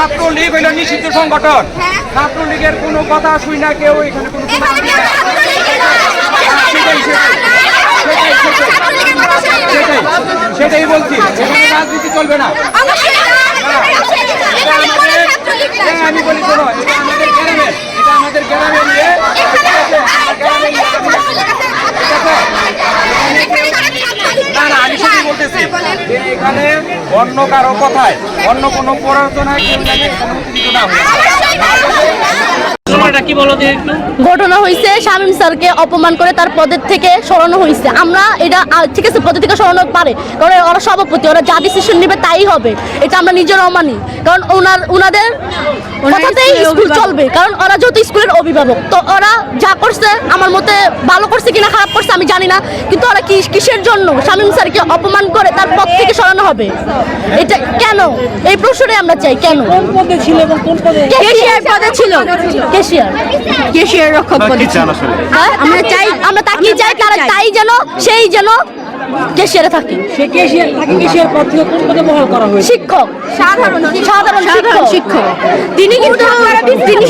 ছাত্রলীগ হইল নিষিদ্ধ সংগঠন। ছাত্রলীগের কোনো কথা শুই না কেউ এখানে কোনো? সেটাই, বলছি। এখানে রাজনীতি চলবে না। হ্যাঁ, আমি বলি শোনো এটা আমাদের গ্রামের এটা আমাদের গ্রামের নিয়ে ঠিক আছে? গ্রামের নিয়ে ঠিক আছে? না না আমি সেটাই বলতেছি যে এখানে অন্য কারও কথায় অন্য কোনো প্ররোচনায় কেউ না ঘটনা হয়েছে শামীম স্যারকে অপমান করে তার পদের থেকে সরানো হয়েছে আমরা এটা ঠিক আছে পদের থেকে সরানো পারে কারণ ওরা সভাপতি ওরা যা ডিসিশন নেবে তাই হবে। এটা আমরা নিজের মানি কারণ ওনার ওনাদের স্কুল চলবে কারণ ওরা যেহেতু স্কুলের অভিভাবক তো ওরা যা করছে আমার মতে ভালো করছে কিনা খারাপ করছে আমি জানি না কিন্তু ওরা কি কিসের জন্য শামীম স্যারকে অপমান করে তার পদ থেকে সরানো হবে এটা কেন এই প্রশ্নটাই আমরা চাই কেন কোন পদে ছিল এবং কোন পদে কেশিয়ার পদে ছিল কেশিয়ার কেশিয়ার রক্ষক পদে ছিল। হ্যাঁ? আমরা চাই আমরা তাকে চাই তারা তাই যেন সেই যেন কেশিয়ারে থাকে। সে কেশিয়ার তাকে কেশিয়ার পদ থেকে কোন পদে বহাল করা হয়েছে? শিক্ষক। সাধারণ সাধারণ সাধারণ শিক্ষক। তিনি কিন্তু তিনি